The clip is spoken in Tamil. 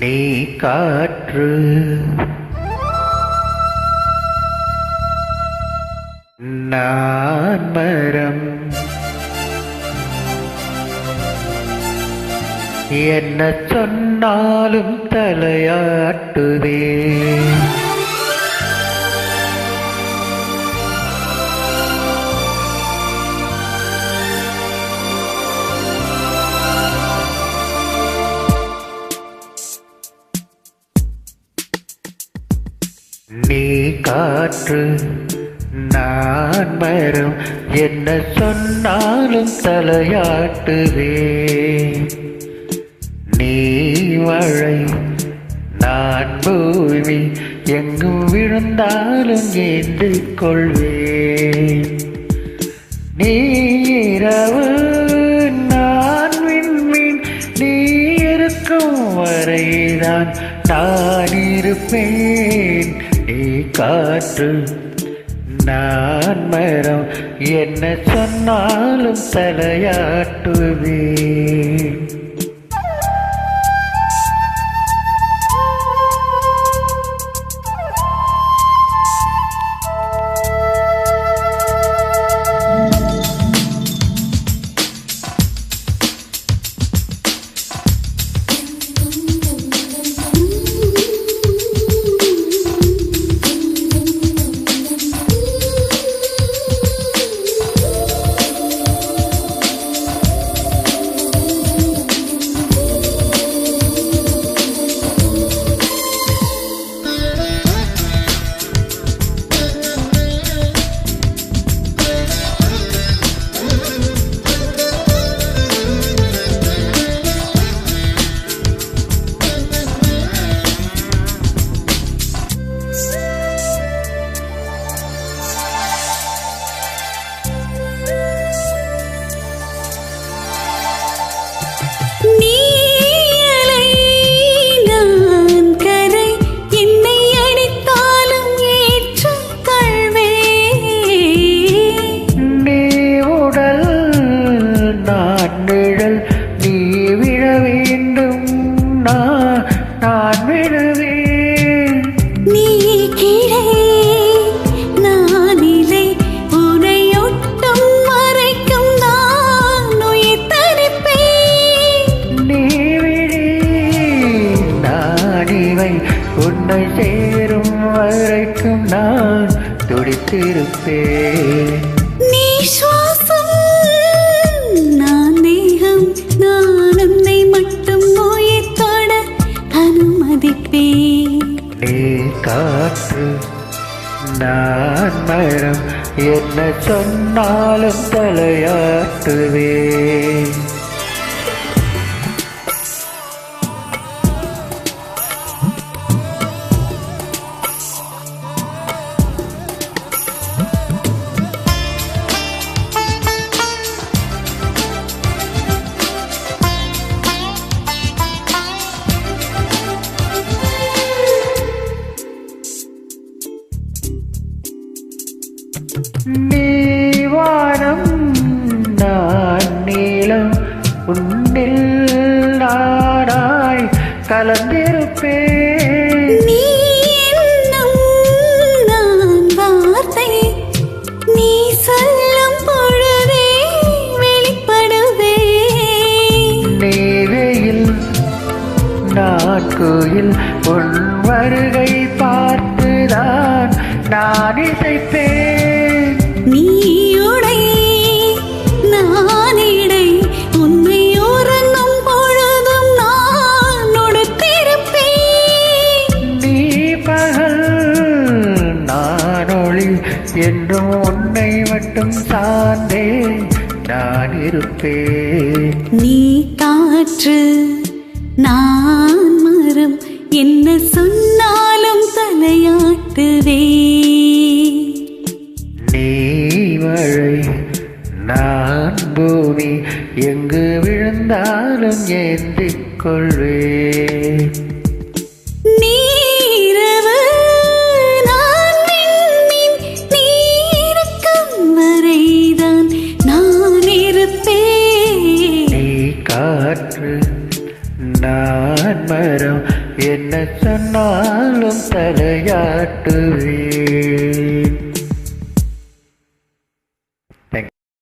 நீ காற்று நான் மரம். என்ன சொன்னாலும் தலையாட்டுவே நீ காற்று நான் மரம். என்ன சொன்னாலும் தலையாட்டுவே நீ மழை நான் பூமி. எங்கும் விழுந்தாலும் ஏந்து கொள்வேன். நீ இரவு நான் விண்மீன். நீ இருக்கும் வரைதான் நான் இருப்பேன். காற்று நான் மரம். என்ன சொன்னாலும் தலையாட்டுவேன். துடித்திருப்பேன் நீ சுவாசம் நான் தேகம் நான் உன்னை மட்டும் உயிர் தொட அனுமதிப்பேன். நீ காற்று நான் மரம் என்ன சொன்னாலும் தலையாட்டுவேன் நீவானம் நான் நீளம். உன்னில் நானாய் கலந்திருப்பேன். நீ நீ கோயில் உன் வருகை பார்த்துதான் நான் இசைப்பேன். ஒளி என்றும் உன்னை மட்டும் சார்ந்தே நான் இருப்பேன். நீ காற்று நான் மரம் என்ன சொன்னாலும் தலையாட்டுவே நீ மழை நான் பூமி எங்கு விழுந்தாலும் ஏந்திக் கொள்வேன். நான் மரம் என்ன சொன்னாலும் தலையாட்டுவேன்.